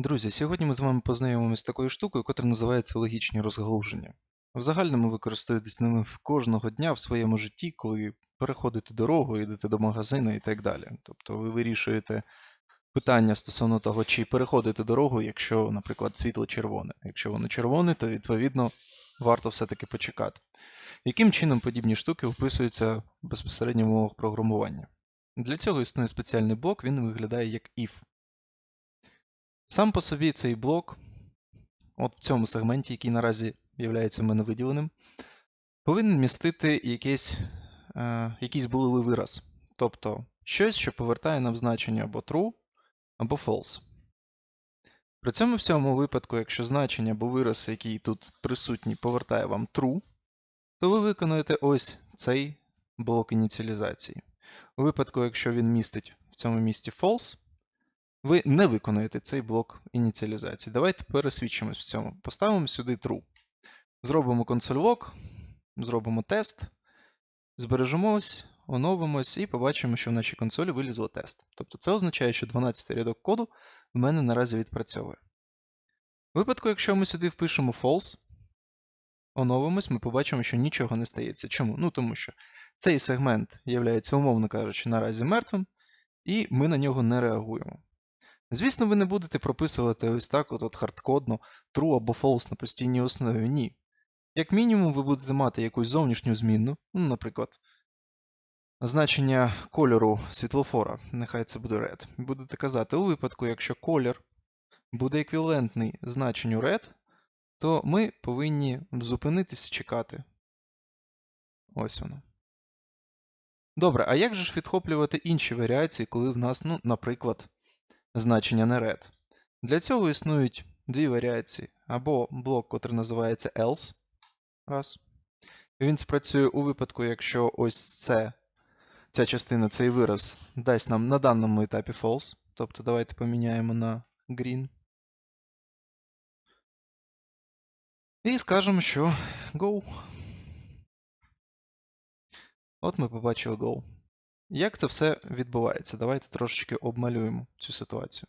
Друзі, сьогодні ми з вами познайомимося з такою штукою, яка називається логічні розгалуження. В загальному ви користуєтесь ними кожного дня в своєму житті, коли переходите дорогу, йдете до магазину і так далі. Тобто ви вирішуєте питання стосовно того, чи переходити дорогу, якщо, наприклад, світло червоне. Якщо воно червоне, то відповідно варто все-таки почекати. Яким чином подібні штуки описуються безпосередньо в мовах програмування? Для цього існує спеціальний блок, він виглядає як if. Сам по собі цей блок, от в цьому сегменті, який наразі є в мене виділеним, повинен містити якийсь, е, якийсь булевий вираз. Тобто щось, що повертає нам значення або true, або false. При цьому всьому випадку, якщо значення або вираз, який тут присутній, повертає вам true, то ви виконуєте ось цей блок ініціалізації. У випадку, якщо він містить в цьому місці false, ви не виконуєте цей блок ініціалізації. Давайте пересвідчимось в цьому. Поставимо сюди true. Зробимо console.log, зробимо тест, збережемось, оновимось і побачимо, що в нашій консолі вилізло тест. Тобто це означає, що 12 рядок коду в мене наразі відпрацьовує. У випадку, якщо ми сюди впишемо false, оновимось, ми побачимо, що нічого не стається. Чому? Ну тому що цей сегмент є, умовно кажучи, наразі мертвим, і ми на нього не реагуємо. Звісно, ви не будете прописувати ось так от, от хардкодно true або false на постійній основі. Ні. Як мінімум, ви будете мати якусь зовнішню змінну, ну, наприклад, значення кольору світлофора, нехай це буде red. Будете казати, у випадку, якщо колір буде еквівалентний значенню red, то ми повинні зупинитися і чекати. Ось воно. Добре, а як же ж відхоплювати інші варіації, коли в нас, ну, наприклад, значення не red. Для цього існують дві варіації. Або блок, котрий називається else. Раз. Він спрацює у випадку, якщо ось це, ця частина, цей вираз дасть нам на даному етапі false. Тобто давайте поміняємо на green. І скажемо, що go. От ми побачили go. Як це все відбувається? Давайте трошечки обмалюємо цю ситуацію.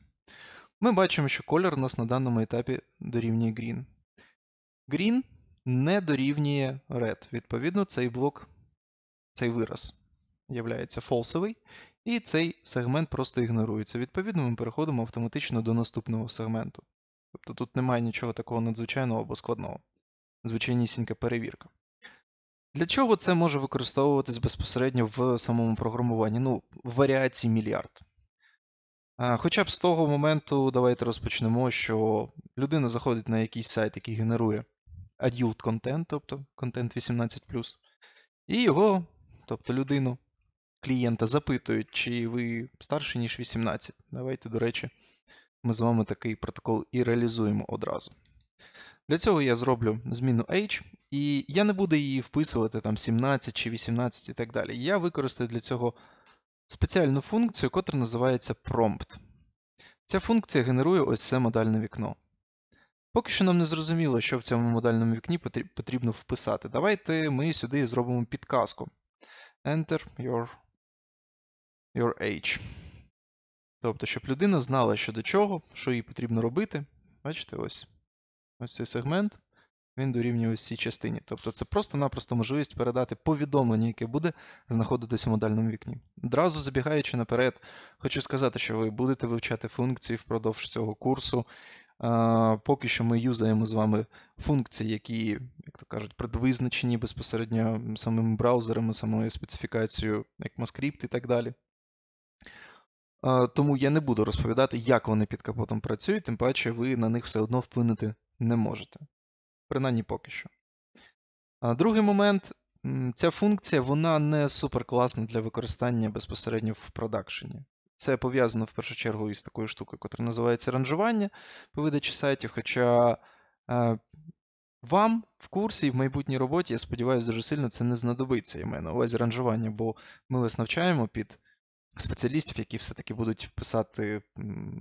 Ми бачимо, що колір у нас на даному етапі дорівнює green. Green не дорівнює red. Відповідно, цей блок, цей вираз являється фолсовий, і цей сегмент просто ігнорується. Відповідно, ми переходимо автоматично до наступного сегменту. Тобто тут немає нічого такого надзвичайного або складного. Звичайнісінька перевірка. Для чого це може використовуватись безпосередньо в самому програмуванні? Ну, варіацій мільярд. Хоча б з того моменту, давайте розпочнемо, що людина заходить на якийсь сайт, який генерує adult content, тобто контент 18, і його, тобто людину, клієнта, запитують, чи ви старші, ніж 18. Давайте, до речі, ми з вами такий протокол і реалізуємо одразу. Для цього я зроблю зміну age, і я не буду її вписувати там 17 чи 18 і так далі. Я використаю для цього спеціальну функцію, яка називається prompt. Ця функція генерує ось це модальне вікно. Поки що нам не зрозуміло, що в цьому модальному вікні потрібно вписати. Давайте ми сюди зробимо підказку. Enter your your age. Тобто, щоб людина знала, що до чого, що їй потрібно робити. Бачите, ось ось цей сегмент, він дорівнює ось цій частині. Тобто це просто-напросто можливість передати повідомлення, яке буде знаходитися в модальному вікні. Одразу забігаючи наперед, хочу сказати, що ви будете вивчати функції впродовж цього курсу. Поки що ми юзаємо з вами функції, які, як то кажуть, предвизначені безпосередньо самими браузерами, самою специфікацією, як ECMAScript і так далі. Тому я не буду розповідати, як вони під капотом працюють, тим паче ви на них все одно вплинути не можете. Принаймні поки що. А Другий момент, ця функція вона не суперкласна для використання безпосередньо в продакшені. Це пов'язано в першу чергу із такою штукою, яка називається ранжування по видачі сайтів. Хоча е, вам в курсі і в майбутній роботі, я сподіваюся, дуже сильно це не знадобиться і мене на увазі ранжування, бо ми вас навчаємо під спеціалістів, які все-таки будуть писати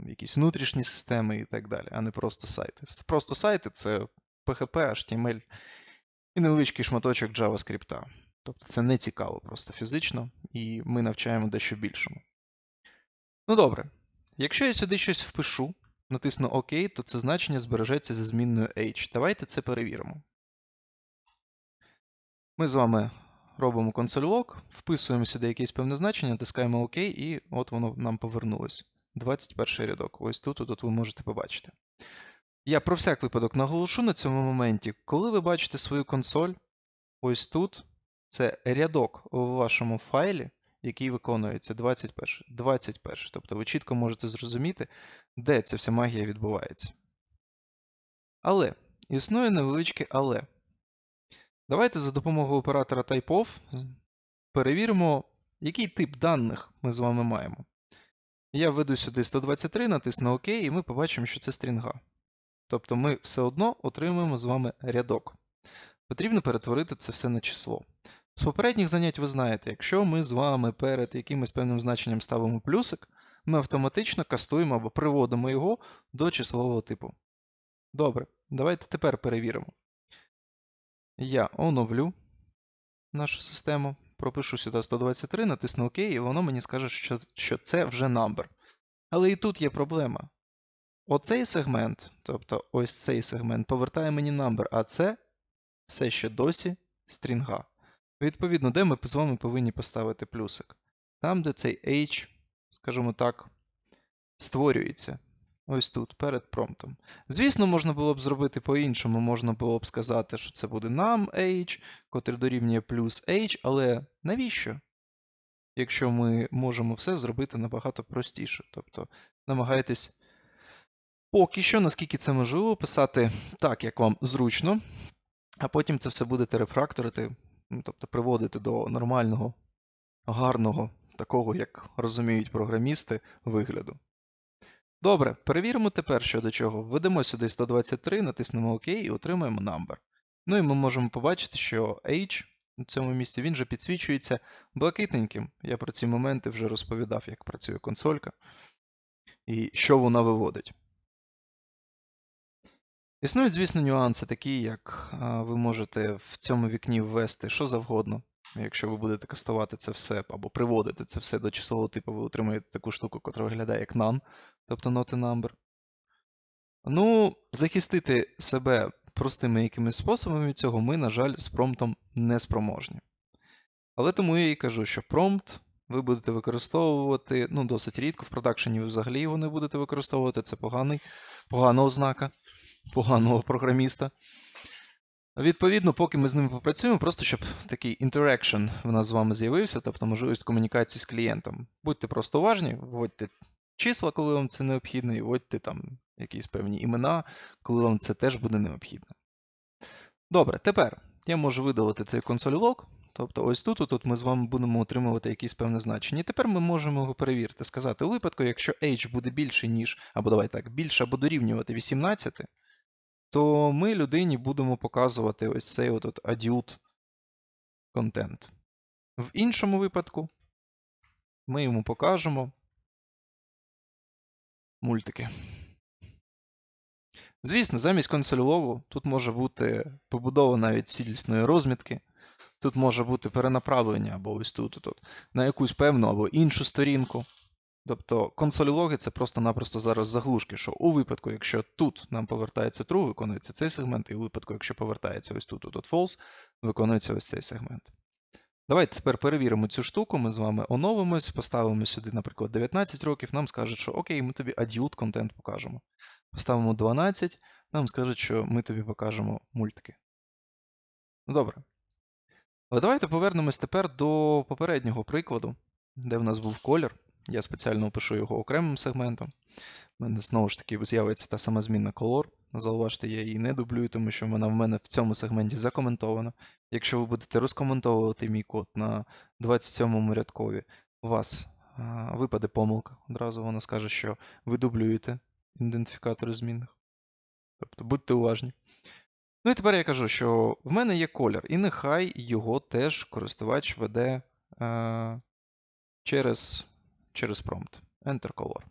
якісь внутрішні системи і так далі, а не просто сайти. Просто сайти це PHP, HTML і невеличкий шматочок JavaScript. Тобто це не цікаво просто фізично, і ми навчаємо дещо більшому. Ну добре, якщо я сюди щось впишу, натисну ОК, то це значення збережеться зі змінною H. Давайте це перевіримо. Ми з вами робимо log, вписуємо сюди якесь певне значення, натискаємо ОК, і от воно нам повернулось. 21 рядок. Ось тут, тут ви можете побачити. Я про всяк випадок наголошу на цьому моменті, коли ви бачите свою консоль, ось тут це рядок у вашому файлі, який виконується 21. 21. Тобто ви чітко можете зрозуміти, де ця вся магія відбувається. Але існує невеличке але. Давайте за допомогою оператора typeof перевіримо, який тип даних ми з вами маємо. Я введу сюди 123, натисну ОК, і ми побачимо, що це стрінга. Тобто ми все одно отримуємо з вами рядок. Потрібно перетворити це все на число. З попередніх занять ви знаєте, якщо ми з вами перед якимось певним значенням ставимо плюсик, ми автоматично кастуємо або приводимо його до числового типу. Добре, давайте тепер перевіримо. Я оновлю нашу систему, пропишу сюди 123, натисну ОК, і воно мені скаже, що, що це вже number. Але і тут є проблема. Оцей сегмент, тобто ось цей сегмент, повертає мені number, а це все ще досі стрінга. Відповідно, де ми з вами повинні поставити плюсик? Там, де цей H, скажімо так, створюється. Ось тут, перед промптом. Звісно, можна було б зробити по-іншому, можна було б сказати, що це буде num H, котрий дорівнює плюс H, але навіщо? Якщо ми можемо все зробити набагато простіше. Тобто намагайтесь поки що, наскільки це можливо, писати так, як вам зручно, а потім це все будете рефракторити, ну, тобто приводити до нормального, гарного, такого, як розуміють програмісти, вигляду. Добре, перевіримо тепер, що до чого. Введемо сюди 123, натиснемо ОК і отримаємо number. Ну і ми можемо побачити, що H у цьому місці він вже підсвічується блакитненьким. Я про ці моменти вже розповідав, як працює консолька і що вона виводить. Існують, звісно, нюанси, такі, як ви можете в цьому вікні ввести що завгодно. Якщо ви будете кастувати це все або приводити це все до числового типу, ви отримаєте таку штуку, яка виглядає як none, тобто not a number. Ну, захистити себе простими якимись способами цього ми, на жаль, з промптом не спроможні. Але тому я і кажу, що промпт ви будете використовувати ну, досить рідко, в продакшені ви взагалі його не будете використовувати, це поганий, погана ознака поганого програміста. Відповідно, поки ми з ними попрацюємо, просто щоб такий interaction в нас з вами з'явився, тобто можливість комунікації з клієнтом. Будьте просто уважні, вводьте числа, коли вам це необхідно, і вводьте там якісь певні імена, коли вам це теж буде необхідно. Добре, тепер я можу видалити цей консоль лог, тобто ось тут тут ми з вами будемо отримувати якісь певне значення. І тепер ми можемо його перевірити, сказати, у випадку, якщо h буде більше, ніж, або давай так, більше або дорівнювати 18 то ми людині будемо показувати ось цей от adult контент. В іншому випадку ми йому покажемо мультики. Звісно, замість консольову тут може бути побудова навіть цілісної розмітки. Тут може бути перенаправлення або ось тут, тут на якусь певну або іншу сторінку. Тобто консолі це просто-напросто зараз заглушки, що у випадку, якщо тут нам повертається true, виконується цей сегмент, і у випадку, якщо повертається ось тут, тут false, виконується ось цей сегмент. Давайте тепер перевіримо цю штуку, ми з вами оновимось, поставимо сюди, наприклад, 19 років, нам скажуть, що окей, ми тобі adult контент покажемо. Поставимо 12, нам скажуть, що ми тобі покажемо мультики. Ну добре. Але давайте повернемось тепер до попереднього прикладу, де в нас був колір. Я спеціально опишу його окремим сегментом. У мене знову ж таки з'явиться та сама змінна color. Зауважте, я її не дублюю, тому що вона в мене в цьому сегменті закоментована. Якщо ви будете розкоментовувати мій код на 27-му рядкові, у вас а, випаде помилка. Одразу вона скаже, що ви дублюєте ідентифікатори змінних. Тобто будьте уважні. Ну і тепер я кажу, що в мене є колір, і нехай його теж користувач веде е, через через промпт. Enter color.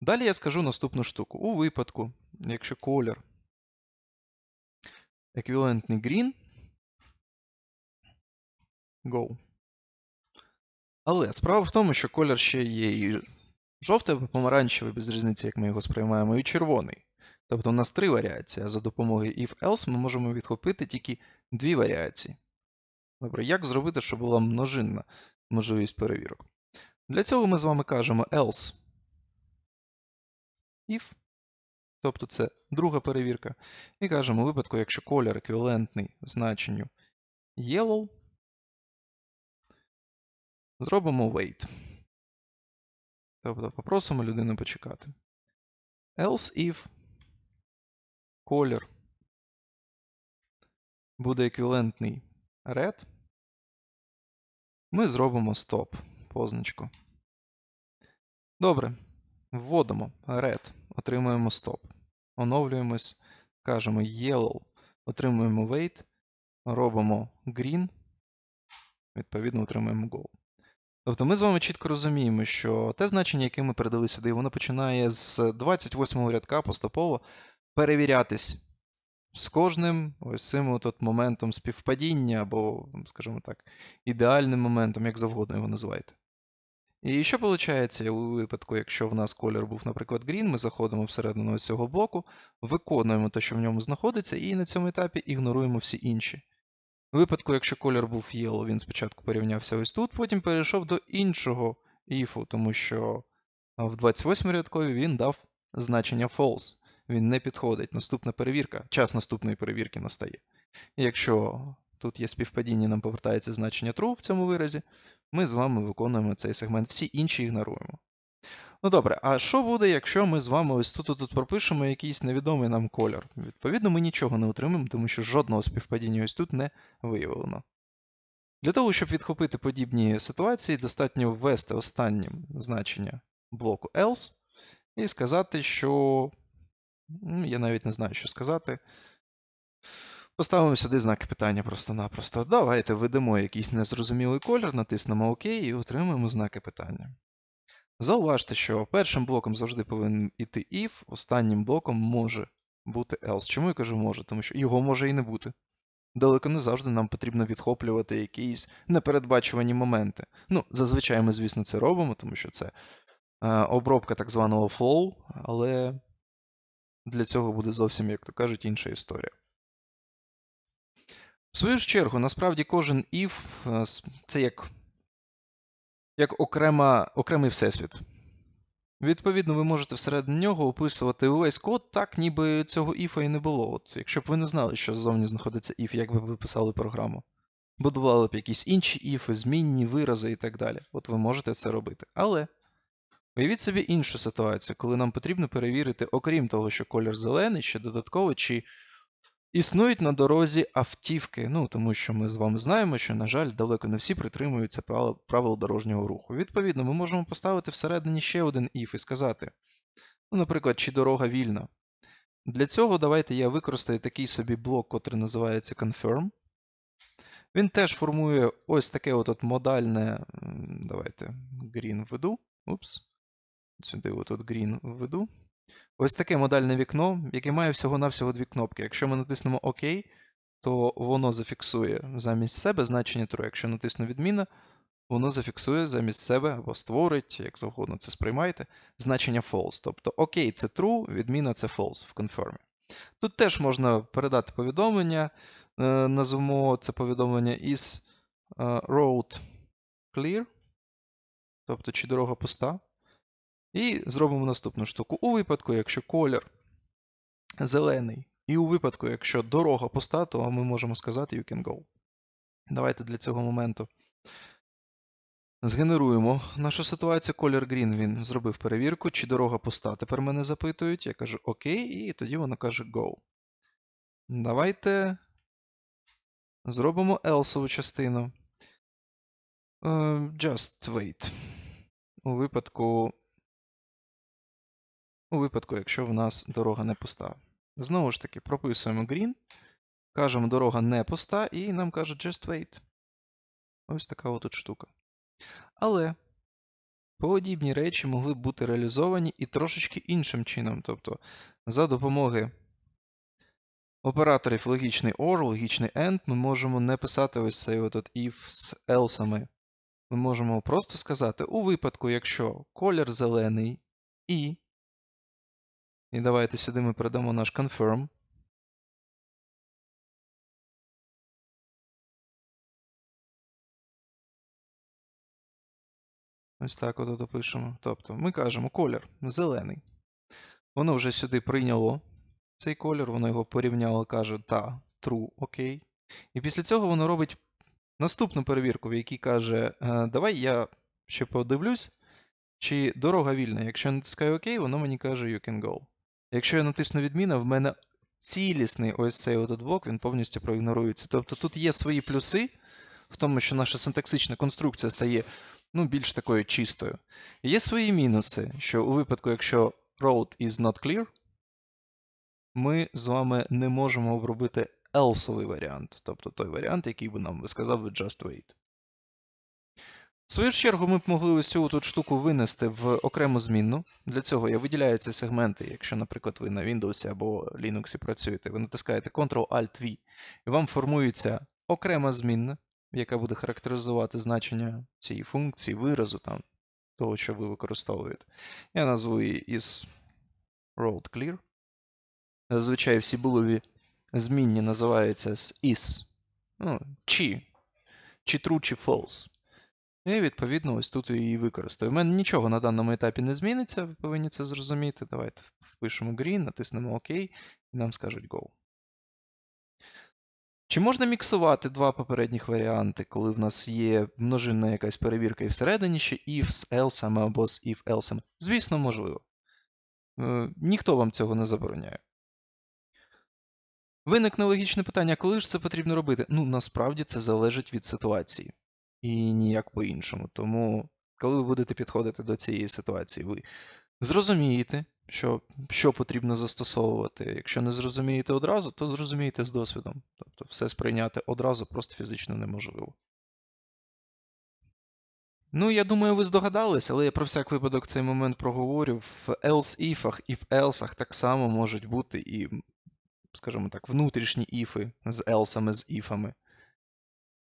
Далі я скажу наступну штуку. У випадку, якщо колір еквівалентний green, go. Але справа в тому, що колір ще є і Жовтий або помаранчевий, без різниці, як ми його сприймаємо, і червоний. Тобто у нас три варіації, а за допомогою if-else ми можемо відхопити тільки дві варіації. Добре, як зробити, щоб була множинна можливість перевірок? Для цього ми з вами кажемо else if, тобто це друга перевірка, і кажемо у випадку, якщо колір еквівалентний значенню yellow, зробимо wait. Тобто попросимо людину почекати. Else if колір буде еквівалентний red, ми зробимо стоп позначку. Добре. Вводимо red, отримуємо стоп. Оновлюємось, кажемо yellow, отримуємо wait, робимо green, відповідно, отримуємо go. Тобто ми з вами чітко розуміємо, що те значення, яке ми передали сюди, воно починає з 28-го рядка поступово перевірятись з кожним ось цим от моментом співпадіння, або, скажімо так, ідеальним моментом, як завгодно його називайте. І що виходить у випадку, якщо в нас колір був, наприклад, green, ми заходимо всередину ось цього блоку, виконуємо те, що в ньому знаходиться, і на цьому етапі ігноруємо всі інші. У випадку, якщо колір був yellow, він спочатку порівнявся ось тут, потім перейшов до іншого if, тому що в 28 рядкові він дав значення false. Він не підходить. Наступна перевірка, час наступної перевірки настає. Якщо тут є співпадіння, нам повертається значення true в цьому виразі, ми з вами виконуємо цей сегмент, всі інші ігноруємо. Ну добре, а що буде, якщо ми з вами ось тут тут пропишемо якийсь невідомий нам колір? Відповідно, ми нічого не отримаємо, тому що жодного співпадіння ось тут не виявлено. Для того, щоб відхопити подібні ситуації, достатньо ввести останнє значення блоку else і сказати, що. Ну, я навіть не знаю, що сказати. Поставимо сюди знаки питання просто-напросто. Давайте введемо якийсь незрозумілий колір, натиснемо ОК і отримаємо знаки питання. Зауважте, що першим блоком завжди повинен іти if, останнім блоком може бути else. Чому я кажу може? Тому що його може і не бути. Далеко не завжди нам потрібно відхоплювати якісь непередбачувані моменти. Ну, зазвичай ми, звісно, це робимо, тому що це е, обробка так званого flow, але для цього буде зовсім, як то кажуть, інша історія. В свою ж чергу, насправді, кожен if е, це як як окрема, окремий всесвіт. Відповідно, ви можете всередині нього описувати увесь код так, ніби цього іфа і не було. От, Якщо б ви не знали, що ззовні знаходиться if, як би ви писали програму. Будували б якісь інші іфи, змінні вирази і так далі. От ви можете це робити. Але уявіть собі іншу ситуацію, коли нам потрібно перевірити, окрім того, що колір зелений, ще додатково, чи Існують на дорозі автівки, ну тому що ми з вами знаємо, що, на жаль, далеко не всі притримуються правил, дорожнього руху. Відповідно, ми можемо поставити всередині ще один if і сказати, ну, наприклад, чи дорога вільна. Для цього давайте я використаю такий собі блок, котрий називається confirm. Він теж формує ось таке от, от модальне. Давайте green введу. Упс. Сюди от green введу. Ось таке модальне вікно, яке має всього-навсього дві кнопки. Якщо ми натиснемо ОК, то воно зафіксує замість себе значення true. Якщо натисну відміна, воно зафіксує замість себе або створить, як завгодно це сприймаєте, значення false. Тобто ОК це true, відміна це false в confirm. Тут теж можна передати повідомлення. Е, назвемо це повідомлення is е, road clear, тобто чи дорога пуста. І зробимо наступну штуку. У випадку, якщо колір зелений, і у випадку, якщо дорога пуста, то ми можемо сказати you can go. Давайте для цього моменту згенеруємо нашу ситуацію. Колір green він зробив перевірку, чи дорога пуста. Тепер мене запитують. Я кажу ОК, і тоді воно каже Go. Давайте зробимо else частину. Uh, just wait. У випадку у випадку, якщо в нас дорога не пуста. Знову ж таки, прописуємо green, кажемо, дорога не пуста, і нам кажуть just wait. Ось така отут штука. Але подібні речі могли б бути реалізовані і трошечки іншим чином. Тобто, за допомогою операторів логічний OR, логічний AND, ми можемо не писати ось цей от if з else. Ми можемо просто сказати, у випадку, якщо колір зелений і. І давайте сюди ми передамо наш confirm. Ось так от допишемо. Тобто ми кажемо колір зелений. Воно вже сюди прийняло цей колір, воно його порівняло, каже, та, true, окей. І після цього воно робить наступну перевірку, в якій каже, «Е, давай я ще подивлюсь, чи дорога вільна. Якщо натискаю ОК, воно мені каже you can go. Якщо я натисну відміна, в мене цілісний ось цей от блок, він повністю проігнорується. Тобто тут є свої плюси в тому, що наша синтаксична конструкція стає ну, більш такою чистою. Є свої мінуси, що у випадку, якщо road is not clear, ми з вами не можемо обробити else варіант, тобто той варіант, який би нам сказав just wait. В свою чергу, ми б могли ось цю тут штуку винести в окрему змінну. Для цього я виділяю ці сегменти, якщо, наприклад, ви на Windows або Linux працюєте, ви натискаєте Ctrl-Alt-V, і вам формується окрема змінна, яка буде характеризувати значення цієї функції, виразу там, того, що ви використовуєте. Я назву її is road clear. Зазвичай всі булові змінні називаються з is, ну, чи, чи true, чи false. І, відповідно, ось тут її використаю. У мене нічого на даному етапі не зміниться, ви повинні це зрозуміти. Давайте впишемо green, натиснемо ОК, і нам скажуть Go. Чи можна міксувати два попередніх варіанти, коли в нас є множинна якась перевірка і всередині ще if з else або з if else? Звісно, можливо. Е, ніхто вам цього не забороняє. Виникне логічне питання, коли ж це потрібно робити? Ну, насправді це залежить від ситуації. І ніяк по-іншому. Тому, коли ви будете підходити до цієї ситуації, ви зрозумієте, що що потрібно застосовувати. Якщо не зрозумієте одразу, то зрозумієте з досвідом. Тобто все сприйняти одразу просто фізично неможливо. Ну, я думаю, ви здогадались, але я про всяк випадок цей момент проговорю. В else-if і в else так само можуть бути і, скажімо так, внутрішні іфи з елсами, з іфами.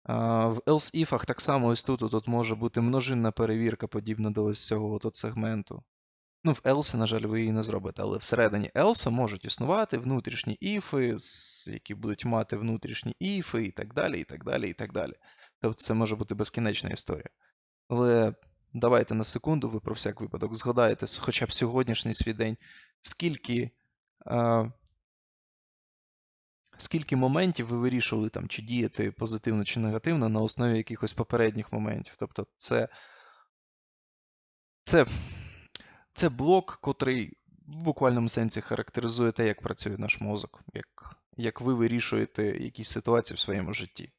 В else-if так само ось тут тут може бути множинна перевірка, подібна до ось цього тут сегменту. Ну, в else, на жаль, ви її не зробите, але всередині else можуть існувати внутрішні іфи, які будуть мати внутрішні іфи, і так далі, і так далі, і так далі. Тобто це може бути безкінечна історія. Але давайте на секунду, ви про всяк випадок згадаєте хоча б сьогоднішній свій день, скільки скільки моментів ви вирішували, там, чи діяти позитивно чи негативно на основі якихось попередніх моментів. Тобто, це, це це блок, котрий в буквальному сенсі характеризує те, як працює наш мозок, як, як ви вирішуєте якісь ситуації в своєму житті.